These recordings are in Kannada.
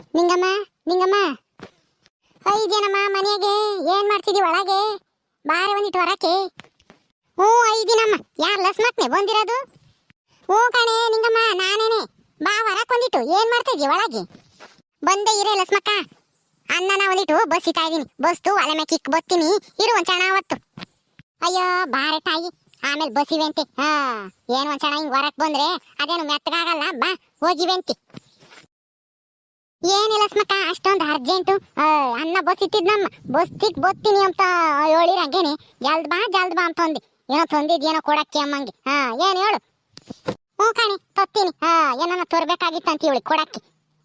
ನಿಂಗಮ್ಮ ನಿಂಗಮ್ಮ. ಐದೇನಮ್ಮ ಮನೆಗೆ? ಏನ್ ಮಾಡ್ತಿದಿ ಒಳಗೆ? ಬಾರೆ ಒಂದಿಟ್ಟು ಹೊರಕ್ಕೆ. ಹ್ಞೂ ಐದಿನಮ್ಮ ಯಾರು ಲಸ್ಮಕ್ನೆ ಬಂದಿರೋದು? ಹ್ಞೂ ಕಣೆ, ನಿಂಗಮ್ಮ, ನಾನೇನೆ. ಬಾ, ಹೊರಕ್ ಒಂದಿಟ್ಟು ಏನ್ ಮಾಡ್ತಿದ್ದಿ ಒಳಗೆ? ಬಂದೆ ಇರೇ ಲಸ್ಮಕ್ಕ ಅನ್ನನ ಒಂದಿಟ್ಟು ಬಸ್ ಇತ್ತಾ ಇದೀನಿ ಬಸ್ತು ಒಲೆ ಮೇಲೆ ಕಿಕ್ ಬತ್ತೀನಿ. ಇರು ಒಂದ್ ಚಣ ಅವತ್ತು. ಅಯ್ಯೋ, ಬಾರೆ ತಾಯಿ. ಆಮೇಲೆ ಬಸಿವೆ ಅಂತೆ ಹಾ, ಏನು ಒಂದ್ ಚಣ ಹಿಂಗ್ ಹೊರಕ್ ಬಂದ್ರೆ ಅದೇನು ಮೆತ್ತಗಾಗಲ್ಲ? ಬಾ ಹೋಗಿವೆ ಏನಿಲ್ಲ ಸ್ಮಕ್ಕ, ಅಷ್ಟೊಂದು ಅರ್ಜೆಂಟು ಅನ್ನ ಬಸ್ ಇತ್ತಿದ್ನಮ್ಮ ಬಸ್ ತಿಕ್ ಬತ್ತೀನಿ ಅಂತ ಹೇಳಿರ ಹಂಗೇನೆ. ಜಲ್ದ್ ಬಾ ಜಲ್ದ್ ಬಾ ಅಂತ ಅಂದಿ. ಏನೋ ತಂದಿದ್, ಏನೋ ಕೊಡಕ್ಕೆ ಅಮ್ಮಂಗೆ. ಹಾ, ಏನ್ ಹೇಳು? ಹ್ಞೂ ಕಣಿ, ತತ್ತೀನಿ. ಹಾ, ಏನನ್ನ ತೋರ್ಬೇಕಾಗಿತ್ತು ಅಂತ ಹೇಳಿ, ಕೊಡಕ್ಕೆ.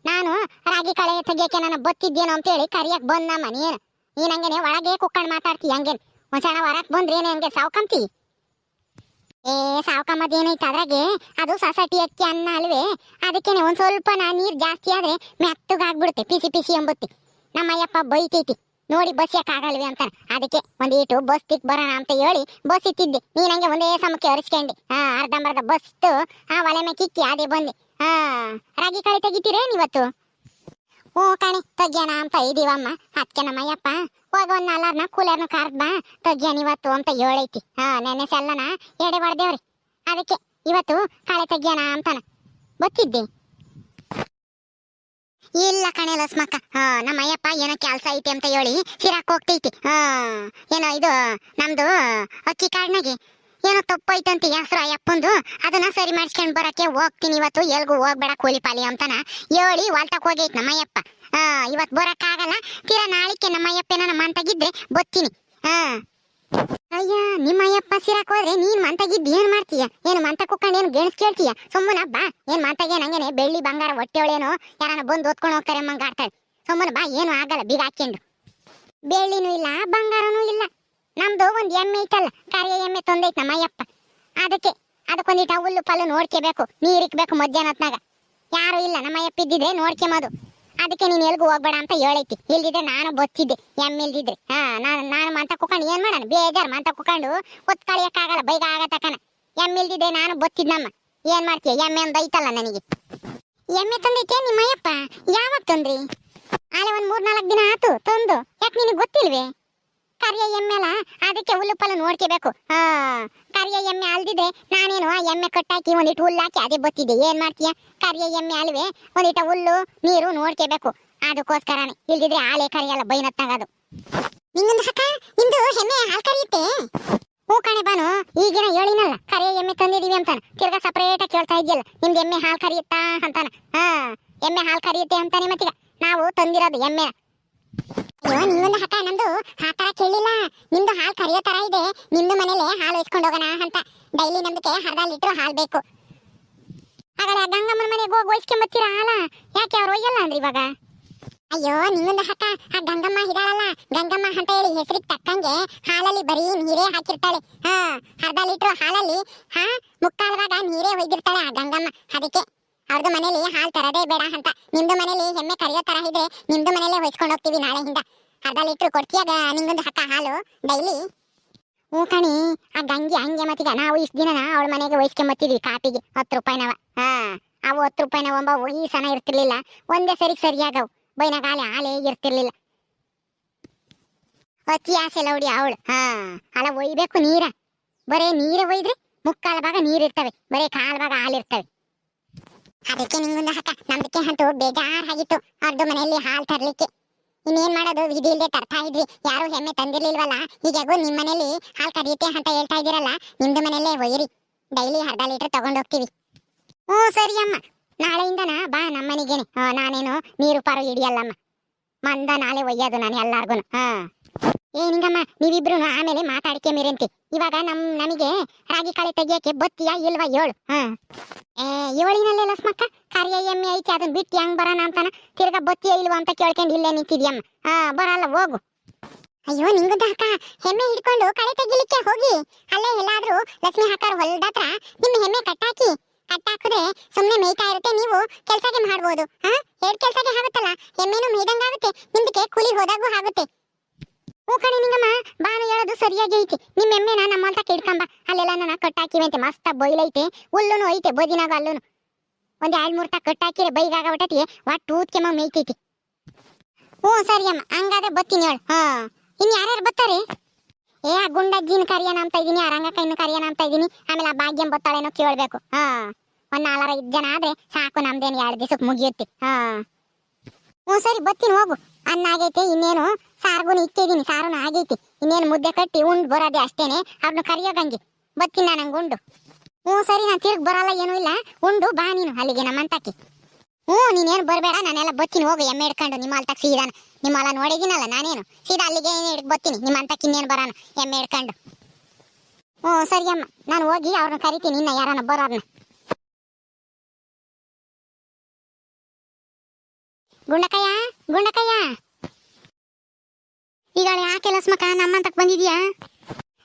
ನಾನು ರಾಗಿ ಕಳೆ ತೆಗಿಯಕ್ಕೆ ನಾನು ಬತ್ತಿದ್ದೇನೋ ಅಂತ ಹೇಳಿ ಕರಿಯಕ್ ಬಂದಮ್ಮ ನೀನು ನೀನ್ ಹಂಗೇನೆ, ಒಳಗೆ ಕುಕ್ಕಂಡು ಮಾತಾಡ್ತಿ, ಹಂಗೇನ್. ಒಂದ್ ಸಣ್ಣ ಹೊರಕ್ ಬಂದ್ರೆ ಏನೇ ಹಂಗೆ ಸಾವ್ಕಂತಿ? ಏ, ಸಾವ್ಕಮ್ಮದ್ ಏನೈತೆ ಅದ್ರಾಗೆ? ಅದು ಸೊಸೈಟಿ ಅಕ್ಕಿ ಅನ್ನ ಅಲ್ವೇ? ಅದಕ್ಕೇನೆ ಒಂದ್ ಸ್ವಲ್ಪ ನಾ ನೀರ್ ಜಾಸ್ತಿ ಆದ್ರೆ ಮೆತ್ತಗಾಗ್ಬಿಡುತ್ತೆ, ಪಿಸಿ ಪಿಸಿ ಎಂಬುತ್ತಿ. ನಮ್ಮ ಅಯ್ಯಪ್ಪ ಬೈತೈತಿ, ನೋಡಿ ಬಸ್ ಆಗಲ್ವೇ ಅಂತ. ಅದಕ್ಕೆ ಒಂದೀಟು ಬಸ್ ತಿಕ್ ಬರೋಣ ಅಂತ ಹೇಳಿ ಬಸ್ ಇತ್ತಿದ್ದೆ. ನೀನ್ ಹಂಗೆ ಒಂದೇ ಸಮಕ್ಕೆ ಹರಿಸ್ಕೊಂಡೆ. ಹಾ, ಅರ್ಧಂಬರ್ಧ ಬಸ್ ಆ ಒಲೆ ಮೇಲೆ ಕಿಕ್ಕಿ, ಅದೇ ಬಂದೆ. ಹಾ, ರಾಗಿ ಕಳೆ ತೆಗಿತೀರೇನ್ ಇವತ್ತು? ಹ್ಞೂ ಕಣೆ, ತಗ್ಯಾನ ಅಂತ ಇದೀವಮ್ಮ ಅದಕ್ಕೆ ನಮ್ಮ ಅಯ್ಯಪ್ಪ ಒಂದ್ ನಾಲ್ಕರ್ನ ಕೂಲರ್ನ ಕಾರ್ದ್ ಬಾ. ತಗ್ಯಾನ ಇವತ್ತು ಅಂತ ಹೇಳೈತಿ. ಹಾ, ನೆನ್ನೆ ಸಲ್ಲನ ಎಡೆ ಹೊಡೆದೇವ್ರಿ ಅದಕ್ಕೆ ಇವತ್ತು ಕಳೆ ತಗ್ಯಾನ ಅಂತಾನ. ಗೊತ್ತಿದ್ದೆ? ಇಲ್ಲ ಕಣೆ ಲಸ್ಮಕ್ಕ. ಹಾ ನಮ್ಮ ಅಯ್ಯಪ್ಪ ಏನೋ ಕೆಲ್ಸ ಐತಿ ಅಂತ ಹೇಳಿ ಸಿರಾಕ್ ಹೋಗ್ತೈತಿ. ಹಾ, ಏನೋ ಇದು, ನಮ್ದು ಅಕ್ಕಿ ಕಾಡ್ನಾಗೆ. ಏನೋ ತಪ್ಪೈತಂತ ಹೆಸರು ಅಯ್ಯಪ್ಪಂದು ಅದನ್ನ ಸರಿ ಮಾಡಿಸ್ಕೊಂಡ್ ಬರಕ್ಕೆ ಹೋಗ್ತೀನಿ ಇವತ್ತು, ಎಲ್ಗೂ ಹೋಗ್ಬೇಡ ಕೂಲಿ ಪಾಲಿ ಅಂತಾನ. ಹೇಳಿ ವಾಲ್ತಕ್ ಹೋಗೈತ್ ನಮ್ಮ ಅಯ್ಯಪ್ಪ ಹಾ ಇವತ್ ಬರಕ್ಕಾಗಲ್ಲ, ತೀರಾ ನಾಳಿಕೆ ನಮ್ಮ ಅಯ್ಯಪ್ಪ ಏನಾನ ಮಂತಾಗಿದ್ರೆ ಬತ್ತೀನಿ. ಹಾ ಅಯ್ಯ ನಿಮ್ಮ ಅಯ್ಯಪ್ಪ ಸಿರಾಕ್ ಹೋದ್ರೆ ನೀನ್ ಮಂತಾಗಿದ್ದು ಏನ್ ಮಾಡ್ತೀಯ? ಏನು ಮಂತ ಕುಕ್ಕೊಂಡು ಏನು ಗೆಣಸ್ ಕೇಳ್ತೀಯ? ಸುಮ್ಮನ ಬಾ. ಏನ್ ಮಂತಗೆ ನಂಗೇನೆ ಬೆಳ್ಳಿ ಬಂಗಾರ ಹೊಟ್ಟೆ ಒಳೇನೋ ಯಾರನ್ನ ಬಂದು ಓದ್ಕೊಂಡು ಹೋಗ್ತಾರೆ ಮಂಗ ಆಡ್ತಾಳೆ ಸುಮ್ಮನ ಬಾ, ಏನು ಆಗಲ್ಲ, ಬೀಗ ಬೆಳ್ಳಿನೂ ಇಲ್ಲ, ಬಂಗಾರನೂ ಇಲ್ಲ. ನಮ್ದು ಒಂದು ಎಮ್ಮೆ ಐತಲ್ಲ, ಕರಿಯ ಎಮ್ಮೆ ತೊಂದೈತ್ ನಮ್ಮ ಅಯ್ಯಪ್ಪ. ಅದಕ್ಕೆ ಅದಕ್ಕೊಂದಿಟ್ಟು ಹುಲ್ಲು ಪಲ್ಲು ನೋಡ್ಕೋಬೇಕು ನೀರಿಕ್ಬೇಕು ಮಧ್ಯಾಹ್ನ ಹೊತ್ನಾಗ ಯಾರು ಇಲ್ಲ, ನಮ್ಮ ಅಯ್ಯಪ್ಪ ಇದ್ದಿದ್ರೆ ನೋಡ್ಕೊಂಬೋದು ಅದಕ್ಕೆ ನೀನ್ ಎಲ್ಗೂ ಹೋಗ್ಬೇಡ ಅಂತ ಹೇಳೈತಿ. ಇಲ್ದಿದ್ರೆ ನಾನು ಬತ್ತಿದ್ದೆ, ಎಮ್ಮೆ ಇಲ್ದಿದ್ರೆ. ಹಾ, ನಾನು ನಾನು ಮಂತ ಕುಕೊಂಡು ಏನ್ ಮಾಡೋಣ? ಬೇಜಾರ್ ಮಂತ ಕುಕೊಂಡು ಒತ್ ಕಳಿಯಕ್ಕಾಗಲ್ಲ, ಬೈಗ ಆಗತ್ತಕ್ಕನ ಎಮ್ಮೆ ಇಲ್ದಿದ್ರೆ ನಾನು ಬತ್ತಿದ್ನಮ್ಮ. ಏನ್ ಮಾಡ್ತೀಯ? ಎಮ್ಮೆ ಒಂದು ಐತಲ್ಲ ನನಗೆ. ಎಮ್ಮೆ ತಂದೈತೆ ನಿಮ್ಮ ಅಯ್ಯಪ್ಪ? ಯಾವಾಗ ತಂದ್ರಿ? ಆಲೆ ಒಂದ್ ಮೂರ್ ನಾಲ್ಕು ದಿನ ಆತು, ತಂದು. ಯಾಕೆ ನಿನಗೆ ಗೊತ್ತಿಲ್ವೇ? ಕರಿಯ ಎಮ್ಮೆ ಅಲ್ಲ? ಅದಕ್ಕೆ ಹುಲ್ಲು ಪಲ್ಲು ನೋಡ್ಕೋಬೇಕು ಕರಿಯ ಎಮ್ಮೆ ಅಲ್ದಿದ್ರೆ ನಾನೇನು ಎಮ್ಮೆ ಕಟ್ಟಾಕಿ ಒಂದಿಟ್ಟು ಹುಲ್ಲು ಹಾಕಿ ಅದೇ ಬತ್ತಿದ್ದೆ. ಏನ್ ಮಾಡ್ತೀಯ? ಕರಿಯ ಎಮ್ಮೆ ಅಲ್ವೇ? ಒಂದಿಟ ಹುಲ್ಲು, ನೀರು ನೋಡ್ಕೋಬೇಕು. ಅದಕ್ಕೋಸ್ಕರನೇ. ಇಲ್ದಿದ್ರೆ ಹಾಲೆ ಕರಿಯಲ್ಲ ಬೈನತ್ತಾಗದು ನಿಂಗೊಂದು ಹಕ್ಕ ನಿಂದು ಎಮ್ಮೆ ಹಾಲು ಕರಿಯುತ್ತೆ ಹೂ ಕಣೆ ಬಾನು ಈಗಿನ ಹೇಳಿನಲ್ಲ ಕರಿಯ ಎಮ್ಮೆ ತಂದಿದೀವಿ ಅಂತಾನ. ತಿರ್ಗಾ ಸಪರೇಟ್ ಕೇಳ್ತಾ ಇದೆಯಲ್ಲ ನಿಮ್ದು ಎಮ್ಮೆ ಹಾಲು ಕರಿಯುತ್ತಾ ಅಂತಾನ. ಹಾ, ಎಮ್ಮೆ ಹಾಲು ಕರಿಯುತ್ತೆ ಅಂತಾನೆ ಮತ್ತೀಗ. ನಾವು ತಂದಿರೋದು ಎಮ್ಮೆ ನಿಮ್ಮೊಂದು ಹಠ ನಂದು ಆ ತರ ಕೇಳಿಲ್ಲ. ನಿಮ್ದು ಹಾಲು ಕರಿಯೋ ತರ ಇದೆ. ನಿಮ್ದು ಮನೇಲೆ ಹಾಲು ಇಸ್ಕೊಂಡು ಹೋಗೋಣ ಅಂತ. ಡೈಲಿ ನಮ್ದಕ್ಕೆ ಅರ್ಧ ಲೀಟ್ರ್ ಹಾಲು ಬೇಕು. ಹಾಗಾದ್ರೆ ಗಂಗಮ್ಮನ ಮನೆಗೆ ಹೋಗಿ ಒಯ್ಸ್ಕೊಂಬತ್ತೀರ ಹಾಲ? ಯಾಕೆ ಅವ್ರು ಒಯ್ಯಲ್ಲ ಅಂದ್ರಿ ಇವಾಗ? ಅಯ್ಯೋ ನಿಮ್ಮಂದ ಹಠ ಆ ಗಂಗಮ್ಮ ಇದಾಳಲ್ಲ. ಗಂಗಮ್ಮ ಅಂತ ಹೇಳಿ ಹೆಸರಿಗೆ ತಕ್ಕಂಗೆ ಹಾಲಲ್ಲಿ ಬರೀ ನೀರೇ ಹಾಕಿರ್ತಾಳೆ. ಹಾ, ಅರ್ಧ ಲೀಟ್ರ್ ಹಾಲಲ್ಲಿ, ಹಾ ಮುಕ್ಕಾಲ್ ಭಾಗ ನೀರೇ ಒಯ್ದಿರ್ತಾಳೆ ಆ ಗಂಗಮ್ಮ. ಅದಕ್ಕೆ ಅವ್ರದ್ದು ಮನೇಲಿ ಹಾಲು ತರದೇ ಬೇಡ ಅಂತ. ನಿಮ್ದು ಮನೇಲಿ ಹೆಮ್ಮೆ ಕರಿಯೋ ತರ ಇದ್ರೆ ನಿಮ್ದು ಮನೇಲೆ ಹೊಯ್ಸ್ಕೊಂಡು ಹೋಗ್ತೀವಿ ನಾಳೆಯಿಂದ. ಅರ್ಧ ಲೀಟ್ರ್ ಕೊಡ್ತೀಯಾಗ ನಿಂಗೊಂದು ಹಕ್ಕ ಹಾಲು ಡೈಲಿ? ಹ್ಞೂ ಕಣಿ, ಆ ಗಂಗೆ ಹಂಗೆ ಮತ್ತೀಗ ನಾವು ಇಷ್ಟು ದಿನ ಅವಳ ಮನೆಗೆ ಒಯ್ಸ್ಕೊಂಬತ್ತಿದ್ವಿ ಕಾಪಿಗೆ. ಹತ್ತು ರೂಪಾಯಿನವ ಹಾಂ, ಅವು ಹತ್ತು ರೂಪಾಯಿನ ಒಂಬ ಈ ಸನ ಇರ್ತಿರ್ಲಿಲ್ಲ. ಒಂದೇ ಸರಿಗೆ ಸರಿಯಾಗವು. ಬೈನಾಗ ಹಾಲೆ ಹಾಲೇ ಇರ್ತಿರ್ಲಿಲ್ಲ. ಅತಿ ಆಸೆ ಲೌಡಿ ಅವಳು. ಹಾ ಅಲ್ಲ ಒಯ್ಬೇಕು ನೀರ. ಬರೇ ನೀರ ಒಯ್ದ್ರೆ ಮುಕ್ಕಾಲ ಭಾಗ ನೀರಿರ್ತವೆ ಬರೇ ಕಾಲು ಭಾಗ ಹಾಲಿರ್ತವೆ ಅದಕ್ಕೆ ನಿಂಗೊಂದು ಹಾಕ ನಮ್ದಕ್ಕೆ ಅಂತೂ ಬೇಜಾರಾಗಿತ್ತು. ಅವ್ರದ್ದು ಮನೆಯಲ್ಲಿ ಹಾಲು ತರ್ಲಿಕ್ಕೆ. ಇನ್ನೇನ್ ಮಾಡೋದು? ವಿಧಿ ಇಲ್ಲದೆ ತರ್ತಾ ಇದ್ವಿ. ಯಾರು ಹೆಮ್ಮೆ ತಂದಿರ್ಲಿಲ್ವಲ್ಲ? ಈಗಾಗೂ ನಿಮ್ಮ ಮನೇಲಿ ಹಾಲು ಕರಿಯುತ್ತೆ ಅಂತ ಹೇಳ್ತಾ ಇದ್ದೀರಲ್ಲ? ನಿಮ್ದು ಮನೆಯಲ್ಲೇ ಒಯ್ಯಿರಿ. ಡೈಲಿ ಅರ್ಧ ಲೀಟರ್ ತಗೊಂಡೋಗ್ತೀವಿ. ಹ್ಞೂ, ಸರಿ ಅಮ್ಮ. ನಾಳೆಯಿಂದನ? ಬಾ ನಮ್ಮನೆಗೇನೆ. ನಾನೇನು ನೀರು ಪಾರು ಹಿಡಿಯಲ್ಲಮ್ಮ. ಮಂದ ನಾಳೆ ಒಯ್ಯೋದು ನಾನು ಎಲ್ಲಾರ್ಗು ಹಾ. ಏನಿಂಗಮ್ಮ ನೀವಿಬ್ರು ಆಮೇಲೆ ಮಾತಾಡ್ಕೆ ಮೇರಂತೆ. ಇವಾಗ ನಮ್, ನಮಗೆ ರಾಗಿ ಕಾಳೆ ತೆಗಿಯಕ್ಕೆ ಬತ್ತಿಯಾ ಇಲ್ವಾ ಏಳು? ಹಾ. ಏ, ಏಳಿನಲ್ಲೇ ಲಸ್ಮಕ್ಕ? ಕಾರ್ಯ ಎಮ್ಮೆ ಐತಿ ಅದನ್ನ ಬಿಟ್ಟು ಹೆಂಗ್ ಬರೋಣ ಅಂತಾನ? ತಿರ್ಗಾ ಬತ್ತಿಯ ಇಲ್ವಾ ಅಂತ ಕೇಳ್ಕೊಂಡು ಇಲ್ಲೇ ನಿಂತಿದ್ಯಮ್ಮ. ಹಾ, ಬರಲ್ಲ, ಹೋಗು. ಅಯ್ಯೋ, ನಿಂಗದ ಅಕ್ಕ, ಹೆಮ್ಮೆ ಹಿಡ್ಕೊಂಡು ಕಳೆ ತೆಗಿಲಿಕ್ಕೆ ಹೋಗಿ? ಅಲ್ಲೇ ಎಲ್ಲಾದ್ರೂ ಲಕ್ಷ್ಮಿ ಹಾಕಾರ ಹೊಲ್ದತ್ರ ನಿಮ್ಮ ಹೆಮ್ಮೆ ಕಟ್ಟಾಕಿ? ಕಟ್ಟಾಕಿದ್ರೆ ಸುಮ್ಮನೆ ಮೇಯ್ತಾ ಇರುತ್ತೆ, ನೀವು ಕೆಲ್ಸಕ್ಕೆ ಮಾಡ್ಬೋದು. ಹಾ? ಎರಡ್ ಕೆಲ್ಸಕ್ಕೆ ಆಗುತ್ತಲ್ಲ, ಎಮ್ಮೆನೂ ಮೇಯ್ದಂಗಾಗುತ್ತೆ. ನಿಮ್ದಕ್ಕೆ ಕೂಲಿ ಹೋದಾಗೂ ಆಗುತ್ತೆ. ಕಣೆ ನಿಂಗಮ್ಮ, ಬಾನು ಹೇಳೋದು ಸರಿಯಾಗಿ ಐತಿ. ನಿಮ್ಮ ಎಮ್ಮೆನ ನಮ್ಮ ಅಂತ ಇಟ್ಕೊಂಬ ಅಲ್ಲೆಲ್ಲ ನನ್ನ ಕಟ್ಟಾಕಿವಂತೆ ಮಸ್ತ ಬೊಯ್ಲೈತೆ ಹುಲ್ಲುನು ಐತೆ, ಬದಿನಾಗ ಅಲ್ಲೂನು. ಒಂದ್ ಎರಡ್ ಮೂರ್ ತಾ ಕಟ್ಟಾಕಿರಿ ಬೈಗಾಗ ಬಿಟ್ಟತಿ, ಒಟ್ಟು ಊದ್ಕೆಮ್ಮ ಮೇಯ್ತೈತಿ. ಹ್ಞೂ ಸರಿ ಅಮ್ಮ, ಹಂಗಾದ್ರೆ ಬತ್ತೀನಿ ಹೇಳು. ಹಾ. ಇನ್ ಯಾರ್ಯಾರು ಬರ್ತಾರೆ? ಏ, ಆ ಗುಂಡಜ್ಜಿನ ಕರಿಯನ ಅಂತ ಇದೀನಿ ಆ ರಂಗಕ್ಕಯ್ಯನ ಅಂತ ಇದೀನಿ ಆಮೇಲೆ ಆ ಭಾಗ್ಯಂ ಬತ್ತಾಳೇನೋ ಕೇಳಬೇಕು. ಹಾ. ಒಂದ್ ನಾಲ್ವರ ಐದು ಜನ ಆದ್ರೆ ಸಾಕು, ನಮ್ದೇನು ಎರಡು ದಿವಸಕ್ಕೆ ಮುಗಿಯುತ್ತೆ. ಹಾ. ಹ್ಞೂ ಸರಿ, ಬತ್ತೀನಿ ಹೋಗು. ಅನ್ನ ಆಗೈತೆ ಇನ್ನೇನು ಸಾರ್ಗುನು ಇಟ್ಟಿದ್ದೀನಿ, ಸಾರುನು ಆಗೈತಿ. ಇನ್ನೇನು ಮುದ್ದೆ ಕಟ್ಟಿ ಉಂಡು ಬರೋದೇ ಅಷ್ಟೇನೆ ಅವ್ರನ್ನ ಕರಿಯೋಗಂಗೆ. ಬತ್ತಿನ ನಂಗೆ ಉಂಡು. ಹ್ಞೂ ಸರಿ, ನಾನು ತಿರ್ಗಿ ಬರಲ್ಲ, ಏನೂ ಇಲ್ಲ. ಉಂಡು, ಬಾ ನೀನು ಅಲ್ಲಿಗೆ ನಮ್ಮ ಅಂತಕ್ಕೆ. ಹ್ಞೂ, ನೀನೇನು ಬರಬೇಡ, ನಾನೆಲ್ಲ ಬತ್ತೀನಿ, ಹೋಗು, ಎಮ್ಮೆ ಹಿಡ್ಕೊಂಡು, ನಿಮ್ಮ ಅಲ್ತಕ್ಕೆ ಸೀದಾನ. ನಿಮ್ಮ ಅಲ್ಲ ನೋಡಿದ್ದೀನಲ್ಲ ನಾನೇನು? ಸೀದಾ ಅಲ್ಲಿಗೆ ಹಿಡ್ದು ಬತ್ತೀನಿ, ನಿಮ್ಮ ಅಂತಕ್ಕೆ ಇನ್ನೇನು ಬರೋಣ ಎಮ್ಮೆ ಹಿಡ್ಕೊಂಡು. ಹ್ಞೂ, ಸರಿ ಅಮ್ಮ, ನಾನು ಹೋಗಿ ಅವ್ರನ್ನ ಕರಿತೀನಿ, ಇನ್ನ ಯಾರನ್ನ ಬರೋರ್ನ. ಗುಂಡಕಯ್ಯ ಗುಂಡಕಯ್ಯ. ಈಗ ಯಾಕೆ ಲಸ್ಮಕ ನಮ್ಮಂತಕ್ ಬಂದಿದ್ಯಾ?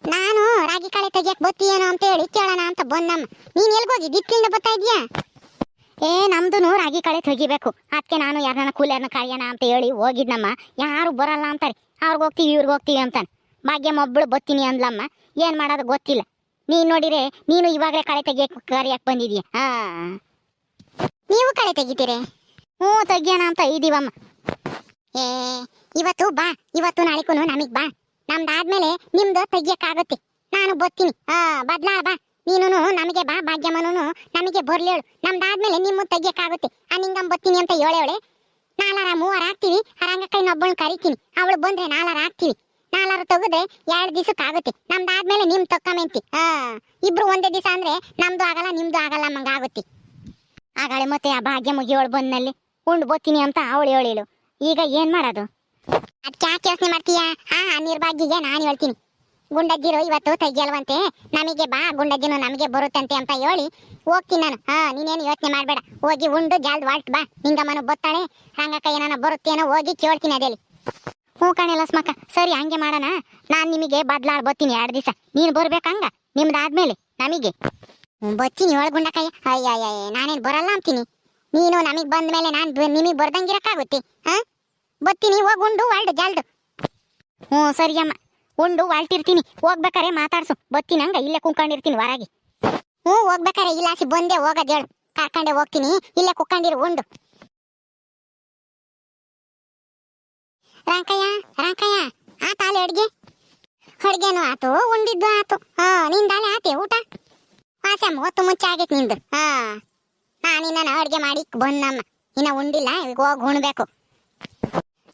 ನಾನು ರಾಗಿ ಕಾಳೆ ತೆಗಿಯಕ್ ಬತ್ತೀಯೇನೋ ಅಂತ ಹೇಳಿ ಕೇಳೋಣ ಅಂತ ಬಂದಮ್ಮ ನೀನ್ ಎಲ್ಗೋಗಿ ದಿಕ್ಕಿಂದ ಬರ್ತಾ ಇದೀಯಾ? ಏ ನಮ್ದು ರಾಗಿ ಕಳೆ ತೆಗಿಬೇಕು. ಅದಕ್ಕೆ ನಾನು ಯಾರನ್ನ ಕೂಲಿಯರ್ನ ಕರೆಯೋಣ ಅಂತ ಹೇಳಿ ಹೋಗಿದ್ನಮ್ಮ. ಯಾರು ಬರಲ್ಲ ಅಂತಾರೆ. ಅವ್ರಿಗೆ ಹೋಗ್ತೀವಿ, ಇವ್ರಿಗೆ ಹೋಗ್ತೀವಿ ಅಂತಾನೆ. ಭಾಗ್ಯಮ್ಮ ಒಬ್ಬಳು ಬತ್ತೀನಿ ಅಂದ್ಲಮ್ಮ. ಏನು ಮಾಡೋದು ಗೊತ್ತಿಲ್ಲ. ನೀನ್ ನೋಡಿರೆ ನೀನು ಇವಾಗಲೇ ಕಳೆ ತೆಗಿಯಕ್ಕೆ ಕರಿಯಕ್ ಬಂದಿದೀಯ? ಹಾ. ನೀವು ಕಳೆ ತೆಗಿತೀರಿ? ಹ್ಞೂ ತೆಗಿಯೋಣ ಅಂತ ಇದೀವಮ್ಮ ಏ, ಇವತ್ತು ಬಾ, ಇವತ್ತು ನಾಳೆಕೂ ನಮಗ್ ಬಾ. ನಮ್ದಾದ್ಮೇಲೆ ನಿಮ್ದು ತೆಗಿಯಕ್ಕಾಗುತ್ತೆ. ನಾನು ಬರ್ತೀನಿ ಹಾ ಬದ್ಲಾ ಬಾ. ನೀನು ನಮಗೆ ಬಾ ಭಾಗ್ಯಮ್ಮನು ನಮಗೆ ಬರ್ಲೇಳು ನಮ್ದಾದ್ಮೇಲೆ ನಿಮ್ಮ ತೆಗಿಯಕ್ಕಾಗುತ್ತೆ. ಆ, ನಿಂಗಮ್ ಬರ್ತೀನಿ ಅಂತ ಹೇಳೇವಳೆ ನಾಲಾರ ಮೂವರ ಹಾಕ್ತೀವಿ ಆ ರಂಗಕ್ಕೈನ ಒಬ್ಬಳು ಕರಿತೀನಿ. ಅವಳು ಬಂದ್ರೆ ನಾಲಾರ ಹಾಕ್ತೀವಿ ನಾಲಾರು ತೆಗೆದ್ರೆ ಎರಡು ದಿವಸಕ್ಕಾಗುತ್ತೆ. ನಮ್ದಾದ್ಮೇಲೆ ನಿಮ್ ತಕ್ಕಮೆಂತಿ ಹಾ ಇಬ್ರು ಒಂದೇ ದಿವಸ ಅಂದ್ರೆ ನಮ್ದು ಆಗಲ್ಲ, ನಿಮ್ದು ಆಗಲ್ಲ ಮಂಗಾಗುತ್ತೆ ಆಗಾಳೆ ಮತ್ತೆ ಆ ಭಾಗ್ಯ ಮುಗಿಯೋಳು ಬಂದಲ್ಲಿ ಉಂಡು ಬೋತೀನಿ ಅಂತ ಅವಳು ಹೇಳಿಳು. ಈಗ ಏನ್ ಮಾಡೋದು? ಅದಕ್ಕೆ ಯಾಕೆ ಯೋಚನೆ ಮಾಡ್ತೀಯಾ? ಹಾ ನಿರ್ಭಾಗ್ಯಗೆ ನಾನು ಹೇಳ್ತೀನಿ. ಗುಂಡಜ್ಜಿರು ಇವತ್ತು ತೆಗಿಯಲ್ವಂತೆ. ನಮಗೆ ಬಾ, ಗುಂಡಜ್ಜಿನು ನಮಗೆ ಬರುತ್ತಂತೆ ಅಂತ ಹೇಳಿ ಹೋಗ್ತೀನಿ ನಾನು. ಹಾ, ನೀನೇನು ಯೋಚನೆ ಮಾಡಬೇಡ. ಹೋಗಿ ಉಂಡು, ಜಾಲ್ದ್ ವಾಲ್ಟ್ ಬಾ. ನಿಂಗಮ್ಮನು ಬತ್ತಾಳೆ ಹಂಗಕ್ಕ ಏನಾನ ಬರುತ್ತೇನೋ ಹೋಗಿ ಕೇಳ್ತೀನಿ ಅದೇಲಿ ಹ್ಞೂ ಕಣೆ ಲಸ್ಮಕ್ಕ ಸರಿ, ಹಂಗೆ ಮಾಡೋಣ. ನಾನು ನಿಮಗೆ ಬದ್ಲಾಡ್ ಬತ್ತೀನಿ ಎರಡು ದಿವಸ. ನೀನು ಬರ್ಬೇಕಂಗ ನಿಮ್ದಾದ್ಮೇಲೆ, ನಮಗೆ. ಬತ್ತೀನಿ ಗುಂಡಕಯ್ಯ ಅಯ್ಯ ಅಯ್ಯ ನಾನೇನು ಬರಲ್ಲ ಅಂತೀನಿ ನೀನು ನಮಗೆ ಬಂದ ಮೇಲೆ ನಾನು ನಿಮಗೆ ಬರ್ದಂಗಿರಕ್ಕಾಗುತ್ತೆ ಹಾ? ಬತ್ತೀನಿ, ಹೋಗಿ ಉಂಡು, ವಾಲ್ಡ್, ಜಾಲ್ಡು. ಹ್ಞೂ, ಸರಿ ಅಮ್ಮ. ಉಂಡು, ವಾಲ್ಟಿರ್ತೀನಿ. ಹೋಗ್ಬೇಕಾರೆ ಮಾತಾಡ್ಸು. ಬರ್ತೀನಿ ಹಂಗ, ಇಲ್ಲೇ ಕುಂಕೊಂಡಿರ್ತೀನಿ ಹೊರಗೆ ಹ್ಞೂ, ಹೋಗ್ಬೇಕಾರೆ. ಇಲ್ಲಾಸಿ ಬಂದೆ, ಹೋಗೋದು ಹೇಳು. ಕರ್ಕೊಂಡೆ ಹೋಗ್ತೀನಿ. ಇಲ್ಲೇ ಕುಕ್ಕಂಡಿರು, ಉಂಡು. ರಾಂಕಯ್ಯ ರಾಂಕಯ್ಯ, ಆತ ಅಲ್ಲಿ ಅಡ್ಗೆ? ಅಡ್ಗೆನೂ ಆತು, ಉಂಡಿದ್ದು ಆತು. ಹಾ ನಿಂದಾಲೆ ಆತೆ, ಊಟ? ಆಸೆ ಹೊತ್ತು ಮುಂಚೆ ಆಗೈತೆ ನಿಂದು. ಹಾ. ನಾನಿನ್ನ ಅಡುಗೆ ಮಾಡಿ ಬಂದಮ್ಮ ಇನ್ನ ಉಂಡಿಲ್ಲ ಈಗ ಹೋಗಿ ಉಣ್ಬೇಕು.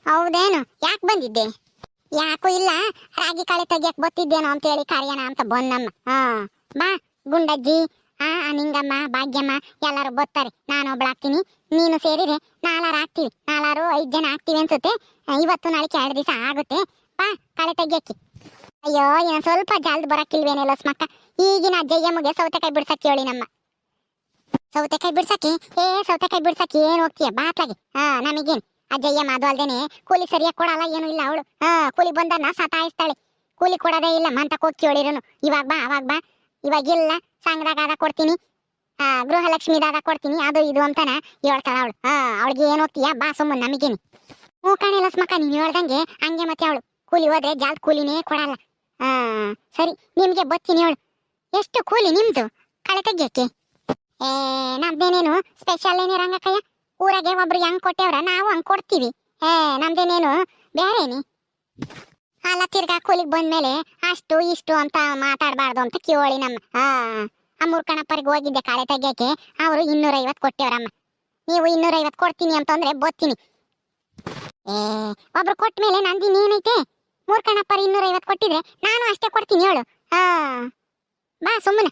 ಹೌದೇನು? ಯಾಕೆ ಬಂದಿದ್ದೆ? ಯಾಕೂ ಇಲ್ಲ. ರಾಗಿ ಕಾಳೆ ತೆಗಿಯಕ್ ಬತ್ತಿದ್ದೇನೋ ಅಂತ ಹೇಳಿ ಕರೆಯೋಣ ಅಂತ ಬಂದಮ್ಮ ಹಾ, ಬಾ, ಗುಂಡಜ್ಜಿ. ಆ ನಿಂಗಮ್ಮ, ಭಾಗ್ಯಮ್ಮ ಎಲ್ಲರೂ ಬರ್ತಾರೆ. ನಾನು ಒಬ್ಳು ನೀನು ಸೇರಿದ್ರೆ ನಾಲಾರು ಹಾಕ್ತೀವಿ ನಾಲಾರು ಐದು ಜನ ಹಾಕ್ತೀವಿ ಅನ್ಸುತ್ತೆ. ಇವತ್ತು ನಾಳೆಗೆ ಎರಡು ದಿವಸ ಆಗುತ್ತೆ. ಬಾ, ಕಳೆ ತೆಗಿಯಕ್ಕೆ ಅಯ್ಯೋ ಏನೋ ಸ್ವಲ್ಪ ಜಲ್ದಿ ಬರಕ್ಕಿಲ್ವೇನೆ ಸ್ಮಕ್ಕ ಈಗಿನ ಜಯ್ಯಮ್ಮಗೆ ಸೌತೆಕಾಯಿ ಬಿಡ್ಸಕ್ಕೆ ಹೇಳಿ ನಮ್ಮ. ಸೌತೆಕಾಯಿ ಬಿಡ್ಸಕ್ಕೆ ಏ, ಸೌತೆಕಾಯಿ ಬಿಡ್ಸಕ್ಕೆ ಏನು ಹೋಗ್ತೀಯ? ಬಾತ್ಲಾಗಿ ಹಾ, ನಮಗೇನ್? ಅಜ್ಜಯ್ಯ ಮಾದು ಅಲ್ದೇನೆ ಕೂಲಿ ಸರಿಯಾಗಿ ಕೊಡಲ್ಲ, ಏನು ಇಲ್ಲ ಅವಳು. ಹಾ, ಕೂಲಿ ಬಂದನ್ನ ಸತಾಯಿಸ್ತಾಳೆ. ಕೂಲಿ ಕೊಡೋದೇ ಇಲ್ಲ ಮಂತಕ್ಕೆ ಹೋಗಿ ಕೇಳಿರೋನು ಇವಾಗ ಬಾ, ಅವಾಗ ಬಾ. ಇವಾಗ ಇಲ್ಲ ಸಂಘದಾಗ ಕೊಡ್ತೀನಿ. ಆ ಗೃಹಲಕ್ಷ್ಮಿದಾಗ ಕೊಡ್ತೀನಿ, ಅದು ಇದು ಅಂತಾನ ಹೇಳ್ತಾಳ ಅವಳು. ಹಾ, ಅವಳಿಗೆ ಏನು ಹೋಗ್ತೀಯ? ಬಾ ಸುಮ್ಮನೆ, ನಮಗೇನು? ಹ್ಞೂ ಕಾಣಿ ಲಸ್ಮಕ್ಕ ನೀನು ಹೇಳ್ದಂಗೆ ಹಂಗೆ ಮತ್ತೆ ಅವಳು. ಕೂಲಿ ಹೋದ್ರೆ ಜಾಲ್ ಕೂಲಿನೇ ಕೊಡಲ್ಲ. ಹಾ, ಸರಿ, ನಿಮ್ಗೆ ಬತ್ತೀನಿ ಹೇಳು. ಎಷ್ಟು ಕೂಲಿ ನಿಮ್ದು? ಕಳೆ ತೆಗಿಯಕ್ಕೆ ಏ, ನಮ್ದೇನೇನು? ಸ್ಪೆಷಲ್ ಏನಿರಂಗಕ್ಕಯ್ಯ ಊರಾಗೆ ಒಬ್ರು ಹೆಂಗ್ ಕೊಟ್ಟೇವ್ರ? ನಾವು ಹಂಗ್ ಕೊಡ್ತೀವಿ. ಏ, ನಮ್ದೇನೇನು? ಬೇರೆನಿ? ಅಲ್ಲ ತಿರ್ಗಾ ಕೂಲಿಗೆ ಬಂದ್ಮೇಲೆ ಅಷ್ಟು ಇಷ್ಟು ಅಂತ ಮಾತಾಡಬಾರ್ದು ಅಂತ ಕೇಳಿ ನಮ್ಮ ಆ ಮುರ್ಕಣಪ್ಪರಿಗೆ ಹೋಗಿದ್ದೆ ಕಾಳೆ ತೆಗಿಯಕ್ಕೆ ಅವರು ಇನ್ನೂರೈವತ್ತು ಕೊಟ್ಟೇವ್ರಮ್ಮ. ನೀವು ಇನ್ನೂರೈವತ್ತು ಕೊಡ್ತೀನಿ ಅಂತಂದ್ರೆ ಬೋತೀನಿ ಏ, ಒಬ್ರು ಕೊಟ್ಟ ಮೇಲೆ ನಂದಿನ ಏನೈತೆ? ಮೂರ್ಕಣಪ್ಪರು ಇನ್ನೂರೈವತ್ತು ಕೊಟ್ಟಿದ್ರೆ ನಾನು ಅಷ್ಟೇ ಕೊಡ್ತೀನಿ ಹೇಳು. ಹಾ ಬಾ ಸುಮ್ಮನೆ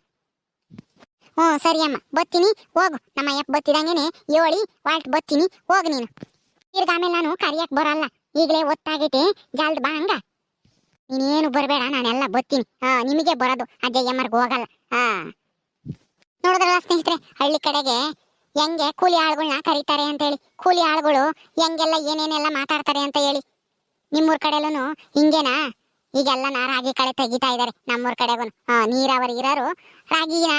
ಹ್ಞೂ, ಸರಿ ಅಮ್ಮ. ಬತ್ತೀನಿ ಹೋಗು. ನಮ್ಮ ಅಯ್ಯಪ್ಪ ಬತ್ತಿದಂಗೆನೆ ಏಳಿ ವಾಲ್ಟ್ ಬತ್ತೀನಿ ಹೋಗು ನೀನು. ತಿರ್ಗ ಆಮೇಲೆ ನಾನು ಕರಿಯಕ್ಕೆ ಬರಲ್ಲ. ಈಗಲೇ ಒತ್ತಾಗೈತೆ. ಜಲ್ದ್ ಬಾ ಹಂಗ. ನೀನೇನು ಬರಬೇಡ, ನಾನೆಲ್ಲ ಬತ್ತೀನಿ ಹಾಂ, ನಿಮಗೆ ಬರೋದು. ಅಜ್ಜಯ್ಯಮ್ಮರ್ಗೆ ಹೋಗಲ್ಲ. ಹಾಂ. ನೋಡಿದ್ರಲ್ಲ ಸ್ನೇಹಿತರೆ, ಹಳ್ಳಿ ಕಡೆಗೆ ಹೆಂಗೆ ಕೂಲಿ ಆಳುಗಳನ್ನ ಕರೀತಾರೆ ಅಂತ ಹೇಳಿ. ಕೂಲಿ ಆಳುಗಳು ಹೆಂಗೆಲ್ಲ ಏನೇನೆಲ್ಲ ಮಾತಾಡ್ತಾರೆ ಅಂತ ಹೇಳಿ. ನಿಮ್ಮೂರ ಕಡೆಲೂ ಹಿಂಗೇನಾ? ಈಗೆಲ್ಲ ನಾ ರಾಗಿ ಕಳೆ ತೆಗಿತಾ ಇದಾರೆ ನಮ್ಮೂರ್ ಕಡೆಗೂ ನೀರಾವರಿ ಇರೋರು ರಾಗಿನ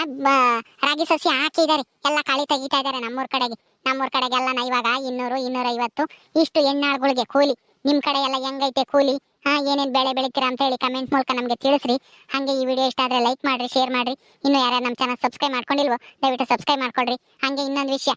ರಾಗಿ ಸಸಿ ಹಾಕಿದ್ದಾರೆ. ಎಲ್ಲ ಕಳೆ ತೆಗಿತಾ ಇದಾರೆ ನಮ್ಮೂರ್ ಕಡೆಗೆ. ನಮ್ಮೂರ್ ಕಡೆಗೆಲ್ಲ ನಾ ಇವಾಗ ಇನ್ನೂರು, ಇನ್ನೂರೈವತ್ತು. ಇಷ್ಟು ಹೆಣ್ಣಾಳುಗಳಿಗೆ ಕೂಲಿ. ನಿಮ್ ಕಡೆ ಎಲ್ಲ ಹೆಂಗೈತೆ ಕೂಲಿ? ಹಾ ಏನೇನ್ ಬೆಳೆ ಬೆಳಿತೀರಾ ಅಂತ ಹೇಳಿ ಕಮೆಂಟ್ ಮೂಲಕ ನಮಗೆ ತಿಳಿಸ್ರಿ. ಹಾಗೆ ಈ ವಿಡಿಯೋ ಇಷ್ಟ ಆದ್ರೆ ಲೈಕ್ ಮಾಡ್ರಿ ಶೇರ್ ಮಾಡ್ರಿ. ಇನ್ನು ಯಾರ್ಯಾರು ನಮ್ಮ ಚಾನಲ್ ಸಬ್ಸ್ಕ್ರೈಬ್ ಮಾಡ್ಕೊಂಡಿಲ್ವೋ, ದಯವಿಟ್ಟು ಸಬ್ಸ್ಕ್ರೈಬ್ ಮಾಡ್ಕೊಳ್ರಿ. ಹಾಗೆ ಇನ್ನೊಂದು ವಿಷಯ.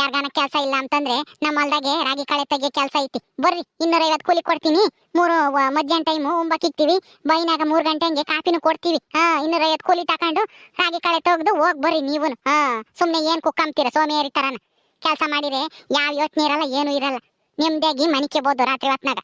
ಯಾರ್ಗಾನ ಕೆಲಸ ಇಲ್ಲ ಅಂತಂದ್ರೆ ನಮ್ಮ ಹೊಲ್ದಾಗೆ ರಾಗಿ ಕಾಳೆ ತೆಗಿಯೋ ಕೆಲಸ ಐತಿ. ಬರ್ರಿ ಇನ್ನೂರ ಐವತ್ತು ಕೂಲಿ ಕೊಡ್ತೀನಿ. ಮೂರು ಮಧ್ಯಾಹ್ನ ಟೈಮು ಇಕ್ತೀವಿ. ಬೈನಾಗ ಮೂರು ಗಂಟೆ ಹಂಗೆ ಕಾಪಿನೂ ಕೊಡ್ತೀವಿ. ಹಾ ಇನ್ನೂರ ಐವತ್ತು ಕೂಲಿ ತಕೊಂಡು ರಾಗಿ ಕಾಳೆ ತೆಗ್ದು ಹೋಗ್ ಬರ್ರಿ ನೀವು ಹಾ, ಸುಮ್ನೆ ಏನ್ ಕುಕ್ಕಂತೀರ ಸೋಮೇರಿ ತರನ. ಕೆಲಸ ಮಾಡಿದ್ರೆ ಯಾವ ಯೋಚನೆ ಇರಲ್ಲ, ಏನು ಇರಲ್ಲ. ನಿಮ್ದಾಗಿ ಮನಿಕೆ ಬೋದು ರಾತ್ರಿ ಹೊತ್ನಾಗ.